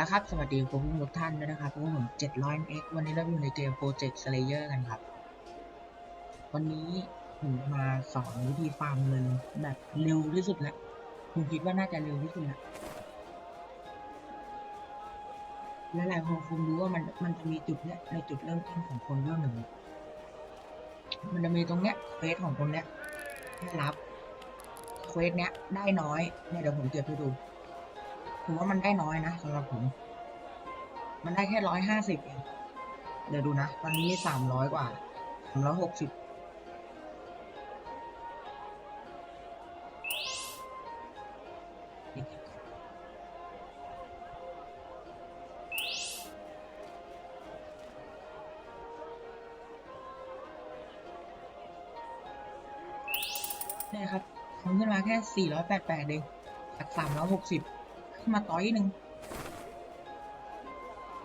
ละครับ สวัสดีคุณผู้ชมทุกท่านด้วยนะครับพวกผม700 x วันนี้เราอยู่ในเกม Project Slayer กันครับ วันนี้ผมมาสอนวิธีฟาร์มเงินแบบเร็วที่สุดแล้วผมคิดว่าน่าจะเร็วที่สุดแล้วและหลายคนคงรู้ว่ามันมันจะมีจุดเนี้ยในจุดเริ่มต้นของคนเรื่องหนึ่ง มันจะมีตรงเนี้ยเควสของคนเนี้ยให้รับเควสเนี้ยได้น้อยเนี่ยเดี๋ยวผมเก็บให้ดู ผมว่ามันได้น้อยนะสำหรับผม มันได้แค่ร้อยห้าสิบเดี๋ยวดูนะ ตอนนี้สามร้อยกว่าสามร้อยหกสิบนี่ครับทำขึ้นมาแค่สี่ร้อยแปดแปดเองจากสามร้อยหกสิบ ขึ้นมาต้อยหนึ่ง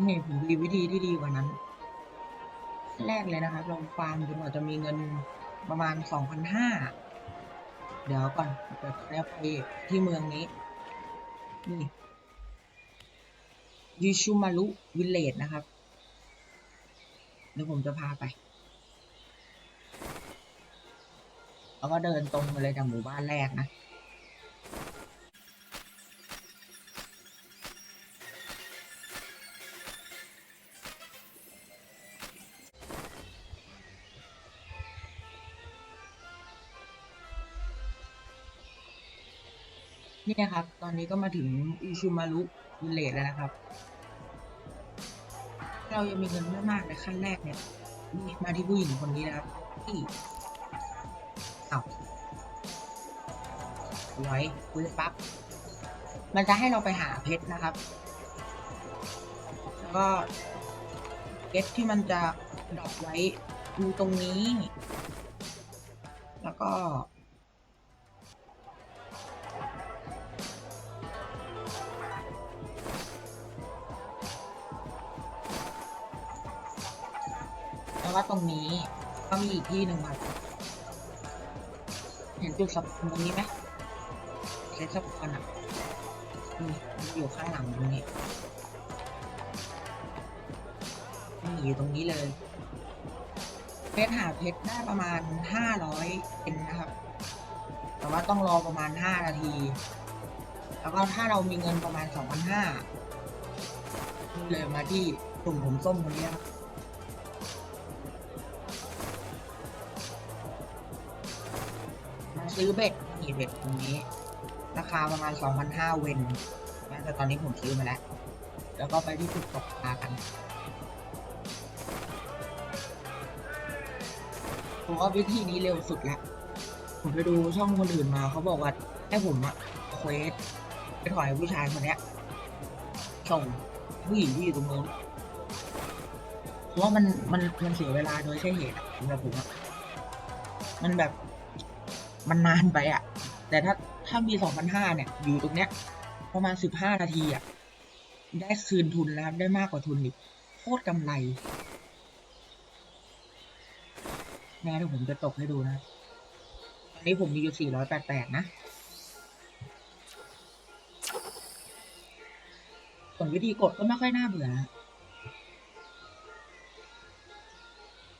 นี่ผมมีวิธีที่ดีกว่านั้น แรกเลยนะครับลองฟาร์มจนกว่าจะมีเงินประมาณสองพันห้าเดี๋ยวก่อนเดี๋ยวจะไปที่เมืองนี้ นี่ยูชูมารุวิลเลจนะครับ เดี๋ยวผมจะพาไป แล้วก็เดินตรงไปเลยจากหมู่บ้านแรกนะ นี่นะครับ ตอนนี้ก็มาถึงอิชูมารุวิเลจแล้วนะครับ เรายังมีเงินไม่มากในขั้นแรกเนี่ยนี่มาที่ผู้หญิงคนนี้นะครับที่เอาไว้คุยปั๊บ มันจะให้เราไปหาเพชรนะครับ แล้วก็เพชรที่มันจะดรอปไว้ดูตรงนี้ แล้วก็ วก็ตรงนี้ก็มีอีกที่หนึ่งครับเห็นจุดสับตรงนี้ไหมเซ็ตสับกันอะนี่มันอยู่ข้างหลังตรงนี้นี่อยู่ตรงนี้เลยเพชรหาเพชรได้ประมาณห้าร้อยเป็นนะครับ แต่ว่าต้องรอประมาณห้านาที แล้วก็ถ้าเรามีเงินประมาณสองพันห้าเลยมาที่กลุ่มผมส้มคนนี้ครับ ซื้อเบ็ดนี่เบ็ดตรงนี้ ราคาประมาณ2,500เวนนะแต่ตอนนี้ผมซื้อมาแล้ว แล้วก็ไปที่จุดตกปลากันผมว่าวิธีนี้เร็วสุดแล้วผมไปดูช่องคนอื่นมาเขาบอกว่าให้ผมอะเควสไปถอยผู้ชายคนเนี้ยส่งผู้หญิงที่อยู่ตรงนู้นเพราะว่ามันมันมันเสียเวลาโดยใช่เหตุอะสำหรับผมอะมันแบบ มันนานไปอะ แต่ถ้าถ้ามีสองพันห้าเนี่ย อยู่ตรงเนี้ย ประมาณสิบห้านาทีอะ ได้คืนทุนแล้วได้มากกว่าทุนอีกโคตรกำไรแน่เดี๋ยวผมจะตกให้ดูนะตอนนี้ผมมีอยู่สี่ร้อยแปดแปดนะส่วนวิธีกดก็ไม่ค่อยน่าเบื่อนะ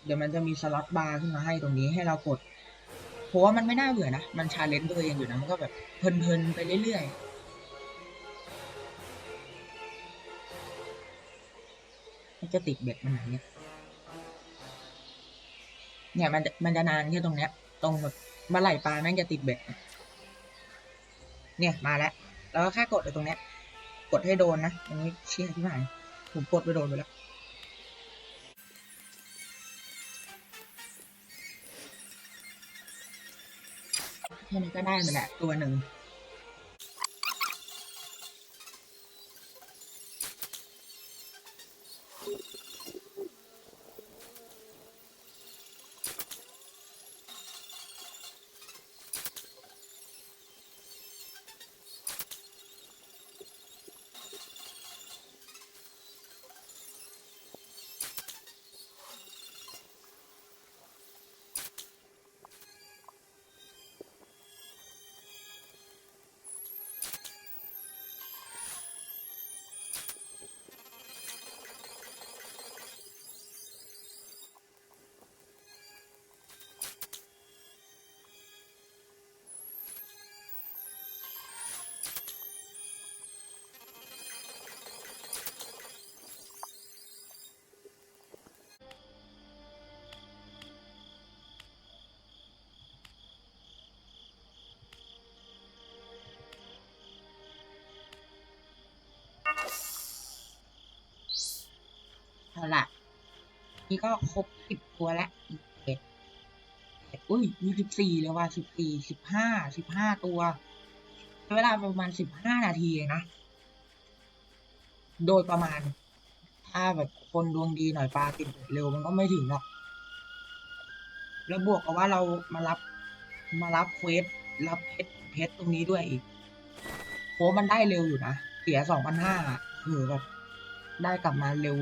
เดี๋ยวมันจะมีสล็อตบาร์ขึ้นมาให้ตรงนี้ให้เรากด เพราะว่ามันไม่น่าเบื่อนะ มันชาเลนจ์ตัวเองอยู่นะ มันก็แบบเพลินๆไปเรื่อยๆมันจะติดเบ็ดมันไหนเนี่ย เนี่ยมันมันจะนานแค่ตรงเนี้ย ตรงแบบเมื่อไหร่ปลาแม่งจะติดเบ็ด เนี่ยมาแล้ว แล้วก็แค่กดไปตรงเนี้ย กดให้โดนนะตรงนี้เชี่ยที่ไหนผมกดไปโดนไปแล้ว แค่นี้ก็ได้มาแหละตัวหนึ่ง เอาละนี่ก็ครบสิบตัวแล้วอีกเอ็ดเอ็ดอุ้ยมีสิบสี่เลยว่ะสิบสี่สิบห้าสิบห้าตัวเวลาประมาณสิบห้านาทีเองนะ โดยประมาณ ถ้าแบบคนดวงดีหน่อยปลาติดเร็วมันก็ไม่ถึงหรอก แล้วบวกกับว่าเรามารับมารับเควสรับเพชรเพชรตรงนี้ด้วยอีกโหมันได้เร็วอยู่นะ เสียสองพันห้าคือแบบได้กลับมาเร็ว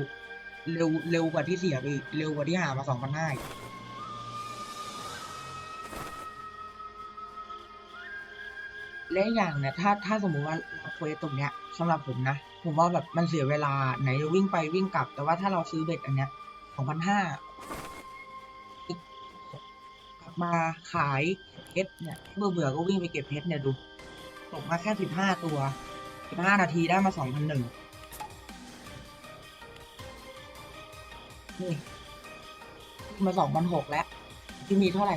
เร็วเร็วกว่าที่เสียไปอีก เร็วกว่าที่หามาสองพันห้าและอย่างเนี่ยถ้าถ้าสมมุติว่ารับเควสตรงเนี้ยสำหรับผมนะ ผมว่าแบบมันเสียเวลาไหนจะวิ่งไปวิ่งกลับ แต่ว่าถ้าเราซื้อเบ็ดอันเนี้ยสองพันห้ากลับมาขายเพชรเนี่ยเบื่อเบื่อก็วิ่งไปเก็บเพชรเนี่ยดูตกมาแค่สิบห้าตัวสิบห้านาทีได้มาสองพันหนึ่ง นี่มาสองพันหกแล้ว ที่มีเท่าไหร่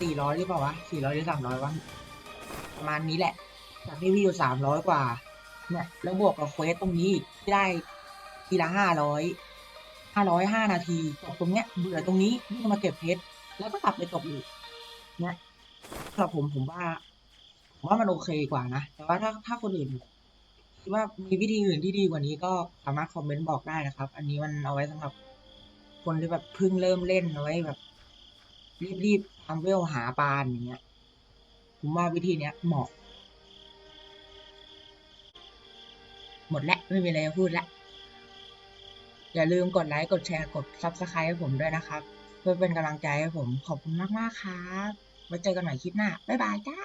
สี่ร้อยหรือเปล่าวะสี่ร้อยหรือสามร้อยวะประมาณนี้แหละ จากที่พี่อยู่สามร้อยกว่า เนี่ย แล้วบวกกับเควสตรงนี้ที่ได้ทีละห้าร้อยห้าร้อยห้านาทีตกตรงเนี้ยเบื่อตรงนี้วิ่งมาเก็บเพชรแล้วก็กลับไปตกอีกเนี่ยสำหรับผมผมว่าผมว่ามันโอเคกว่านะ แต่ว่าถ้าถ้าคนอื่นคิดว่ามีวิธีอื่นที่ดีกว่านี้ก็สามารถคอมเมนต์บอกได้นะครับ อันนี้มันเอาไว้สำหรับ คนที่แบบเพิ่งเริ่มเล่นเอาไว้แบบ รีบๆทำเวลหาปลาอย่างเงี้ยผมว่าวิธีเนี้ยเหมาะ หมดแล้วไม่มีอะไรจะพูดแล้วอย่าลืมกดไลค์กดแชร์กด Subscribe ให้ผมด้วยนะครับ เพื่อเป็นกำลังใจให้ผมขอบคุณมาก ๆ ครับไว้เจอกันใหม่คลิปหน้า บ๊ายบายจ้า